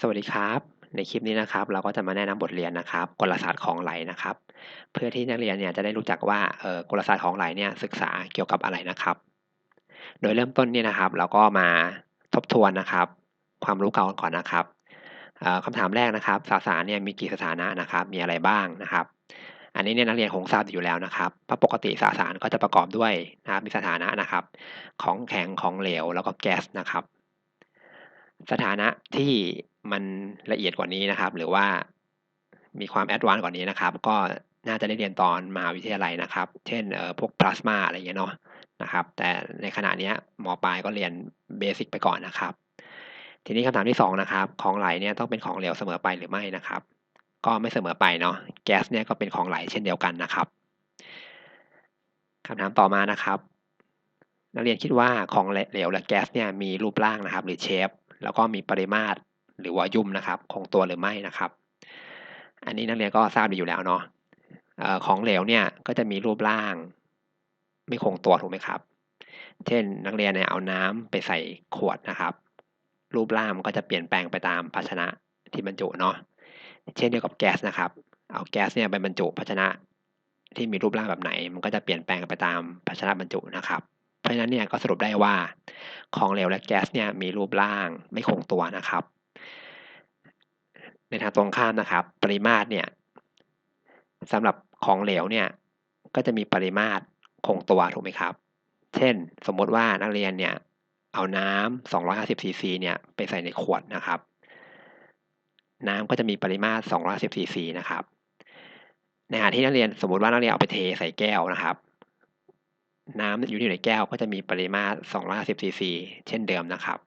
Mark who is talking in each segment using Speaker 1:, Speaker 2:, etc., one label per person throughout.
Speaker 1: สวัสดีครับ ในคลิปนี้นะครับเราก็จะมาแนะนำบทเรียนนะครับกลศาสตร์ของไหลนะครับ เพื่อที่นักเรียนเนี่ยจะได้รู้จักว่าเอ่อกลศาสตร์ของไหลเนี่ยศึกษาเกี่ยวกับอะไรนะครับ โดยเริ่มต้นเนี่ยนะครับ เราก็มาทบทวนนะครับ ความรู้เก่าก่อนนะครับเอ่อคำถามแรกนะครับ สสารเนี่ยมีกี่สถานะนะครับ มีอะไรบ้างนะครับ อันนี้เนี่ยนักเรียนคงทราบอยู่แล้วนะครับเพราะปกติสสารก็จะประกอบด้วยนะครับมีสถานะนะครับ ของแข็งของเหลวแล้วก็แก๊สนะครับ สถานะที่ มันละเอียดกว่านี้นะครับ หรือว่ามีความแอดวานซ์กว่านี้นะครับ ก็น่าจะได้เรียนตอนมหาวิทยาลัยนะครับ เช่นเอ่อพวกพลาสมาอะไรอย่างเงี้ยเนาะนะครับ แต่ในขณะนี้ยมปลายก็เรียนเบสิกไปก่อนนะครับ ทีนี้คำถามที่สองนะครับ ของไหลเนี่ยต้องเป็นของเหลวเสมอไปหรือไม่นะครับ ก็ไม่เสมอไปเนาะ แก๊สเนี่ยก็เป็นของไหลเช่นเดียวกันนะครับคำถามต่อมานะครับ นักเรียนคิดว่าของเหลวและแก๊สเนี่ยมีรูปร่างนะครับ หรือเชฟ แล้วก็มีปริมาตร หรือวอลลุ่มนะครับ คงตัวหรือไม่นะครับ อันนี้นักเรียนก็ทราบดีอยู่แล้วเนาะออของเหลวเนี่ยก็จะมีรูปร่าง ไม่คงตัวถูกไหมครับ เช่นนักเรียนเนี่ยเอาน้ำไปใส่ขวดนะครับ รูปร่างมันก็จะเปลี่ยนแปลงไปตามภาชนะที่บรรจุเนาะเช่นเดียวกับแก๊สนะครับ เอาแก๊สเนี่ยไปบรรจุภาชนะที่มีรูปร่างแบบไหน มันก็จะเปลี่ยนแปลงไปตามภาชนะบรรจุนะครับ เพราะฉะนั้นเนี่ยก็สรุปได้ว่า ของเหลวและแก๊สเนี่ยมีรูปร่างไม่คงตัวนะครับ ในทางตรงข้ามนะครับ ปริมาตรเนี่ยสำหรับของเหลวเนี่ยก็จะมีปริมาตรคงตัวถูกไหมครับ เช่น สมมติว่านักเรียนเนี่ยเอาน้ำ250ซีซีเนี่ยไปใส่ในขวดนะครับ น้ำก็จะมีปริมาตร250ซีซีนะครับในขณะที่นักเรียนสมมติว่านักเรียนเอาไปเทใส่แก้วนะครับ น้ำอยู่ในแก้วก็จะมีปริมาตร250ซีซีเช่นเดิมนะครับ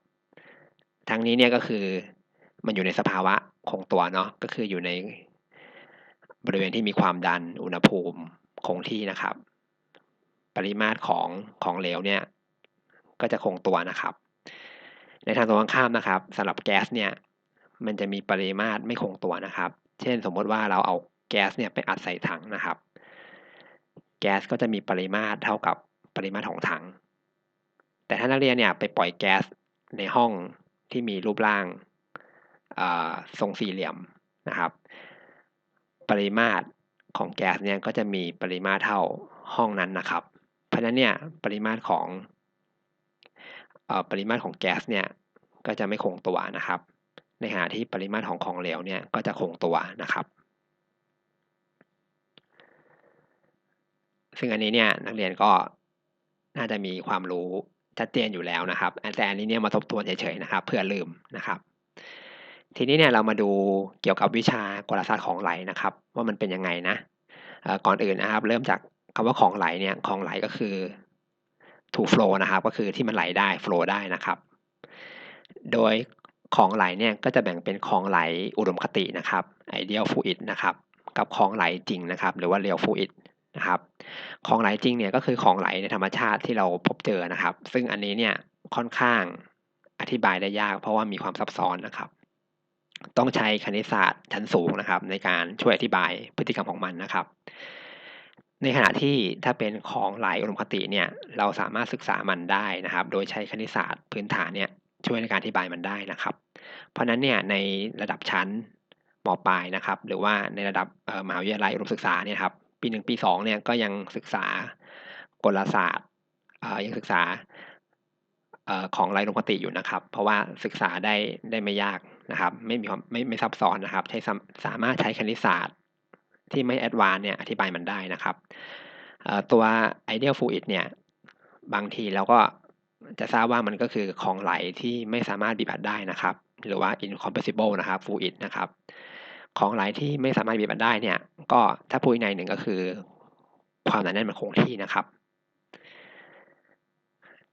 Speaker 1: ทั้งนี้เนี่ยก็คือ มันอยู่ในสภาวะคงตัวเนาะก็คืออยู่ในบริเวณที่มีความดันอุณหภูมิคงที่นะครับ ปริมาตรของของเหลวเนี่ยก็จะคงตัวนะครับ ในทางตรงข้ามนะครับสำหรับแก๊สเนี่ยมันจะมีปริมาตรไม่คงตัวนะครับ เช่น สมมติว่าเราเอาแก๊สเนี่ยไปอัดใส่ถังนะครับ แก๊สก็จะมีปริมาตรเท่ากับปริมาตรของถัง แต่ถ้านักเรียนเนี่ยไปปล่อยแก๊สในห้องที่มีรูปร่าง ทรงสี่เหลี่ยมนะครับ ปริมาตรของแก๊สเนี่ยก็จะมีปริมาตรเท่าห้องนั้นนะครับ เพราะฉะนั้นเนี่ยปริมาตรของปริมาตรของแก๊สเนี่ยก็จะไม่คงตัวนะครับ ในขณะที่ปริมาตรของของเหลวเนี่ยก็จะคงตัวนะครับ ซึ่งอันนี้เนี่ยนักเรียนก็น่าจะมีความรู้ชัดเจนอยู่แล้วนะครับแต่อันนี้เนี่ยมาทบทวนเฉยๆนะครับ เพื่อลืมนะครับ ทีนี้เนี่ยเรามาดูเกี่ยวกับวิชากลศาสตร์ของไหลนะครับ ว่ามันเป็นยังไงนะก่อนอื่นนะครับ เริ่มจากคำว่าของไหลเนี่ยของไหลก็คือ to flow นะครับ ก็คือที่มันไหลได้ flow ได้นะครับ โดยของไหลเนี่ยก็จะแบ่งเป็นของไหลอุดมคตินะครับ ideal fluid นะครับ กับของไหลจริงนะครับ หรือว่า real fluid นะครับของไหลจริงเนี่ยก็คือของไหลในธรรมชาติที่เราพบเจอนะครับ ซึ่งอันนี้เนี่ยค่อนข้างอธิบายได้ยาก เพราะว่ามีความซับซ้อนนะครับ ต้องใช้คณิตศาสตร์ชั้นสูงนะครับ ในการช่วยอธิบายพฤติกรรมของมันนะครับ ในขณะที่ถ้าเป็นของไหลอุดมคติเนี่ยเราสามารถศึกษามันได้นะครับ โดยใช้คณิตศาสตร์พื้นฐานเนี่ยช่วยในการอธิบายมันได้นะครับ เพราะนั้นเนี่ยในระดับชั้นมปลายนะครับ หรือว่าในระดับมหาวิทยาลัยอุดมศึกษาเนี่ยครับปีหนึ่งปีสองเนี่ยก็ยังศึกษากลศาสตร์ยังศึกษาของไรลงปฏิอยู่นะครับ เพราะว่าศึกษาได้ได้ไม่ยาก นะครับ ไม่มีความไม่ไม่ซับซ้อนนะครับ ใช้สามารถใช้คณิตศาสตร์ ที่ไม่แอดวานเนี่ยอธิบายมันได้นะครับตัว ideal fluid เนี่ย บางทีเราก็จะทราบว่ามันก็คือของไหลที่ไม่สามารถบีบอัดได้นะครับ หรือว่า incompressible นะครับ fluid นะครับ ของไหลที่ไม่สามารถบีบมันได้เนี่ย ก็ถ้าพูดในหนึ่งก็คือ ความหนาแน่นมันคงที่นะครับ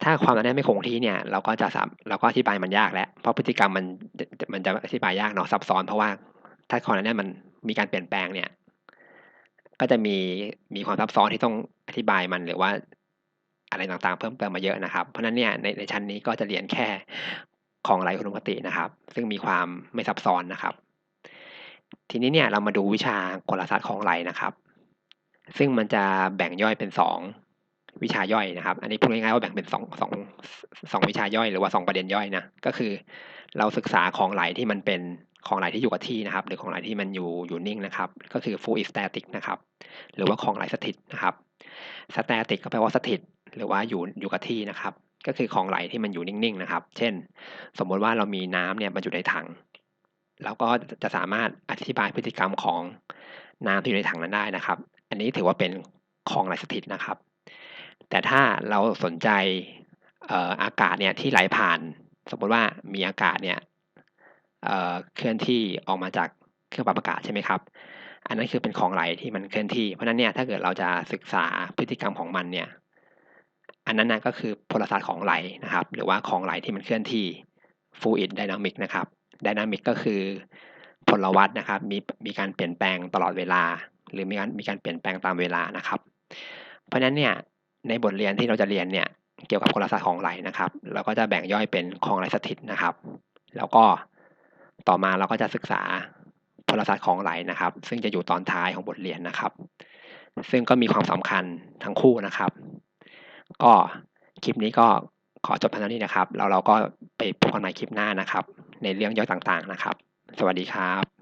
Speaker 1: ถ้าความหนาแน่ไม่คงที่เนี่ย เราก็จะสามเราก็อธิบายมันยากแล้ว เพราะพฤติกรรมมันมันจะอธิบายยากเนาะซับซ้อน เพราะว่าถ้าความนาแน่นมันมีการเปลี่ยนแปลงเนี่ย ก็จะมีมีความซับซ้อนที่ต้องอธิบายมันหรือว่าอะไรต่างๆ เพิ่มเติมมาเยอะนะครับ เพราะนั้นเนี่ยในในชั้นนี้ก็จะเรียนแค่ของไหลอุดมคตินะครับ ซึ่งมีความไม่ซับซ้อนนะครับ ทีนี้เนี่ยเรามาดูวิชากลศาสตร์ของไหลนะครับ ซึ่งมันจะแบ่งย่อยเป็นสอง วิชาย่อยนะครับ อันนี้พูดง่ายๆว่าแบ่งเป็นสองสองสองวิชาย่อยหรือว่าสองประเด็นย่อยนะ ก็คือ เราศึกษาของไหลที่มันเป็นของไหลที่อยู่กับที่นะครับ หรือของไหลที่มันอยู่อยู่นิ่งนะครับ ก็คือ fluid static นะครับ หรือว่าของไหลสถิตนะครับ static ก็แปลว่าสถิต หรือว่าอยู่อยู่กับที่นะครับ ก็คือของไหลที่มันอยู่นิ่งๆนะครับ เช่น สมมติว่าเรามีน้ำเนี่ยมันอยู่ในถังเราก็จะสามารถอธิบายพฤติกรรมของน้ำที่อยู่ในถังนั้นได้นะครับ อันนี้ถือว่าเป็นของไหลสถิตนะครับ แต่ถ้าเราสนใจอากาศเนี่ยที่ไหลผ่าน สมมติว่ามีอากาศเนี่ยเเคลื่อนที่ออกมาจากเครื่องปรับอากาศใช่ไหมครับ อันนั้นคือเป็นของไหลที่มันเคลื่อนที่ เพราะนั้นเนี่ยถ้าเกิดเราจะศึกษาพฤติกรรมของมันเนี่ยอันนั้นนะก็คือพลศาสตร์ของไหลนะครับ หรือว่าของไหลที่มันเคลื่อนที่ fluid dynamic นะครับ dynamic ก็คือพลวัตนะครับมีมีการเปลี่ยนแปลงตลอดเวลา หรือมีการมีการเปลี่ยนแปลงตามเวลานะครับ เพราะฉะนั้นเนี่ย ในบทเรียนที่เราจะเรียนเนี่ยเกี่ยวกับกลศาสตร์ของไหลนะครับ เราก็จะแบ่งย่อยเป็นของไหลสถิตนะครับ แล้วก็ต่อมาเราก็จะศึกษาพลศาสตร์ของไหลนะครับ ซึ่งจะอยู่ตอนท้ายของบทเรียนนะครับ ซึ่งก็มีความสำคัญทั้งคู่นะครับ ก็คลิปนี้ก็ขอจบพียงเท่านี้นะครับแล้วเราก็ไปพบกันใหม่คลิปหน้านะครับ ในเรื่องย่อยต่างๆนะครับ สวัสดีครับ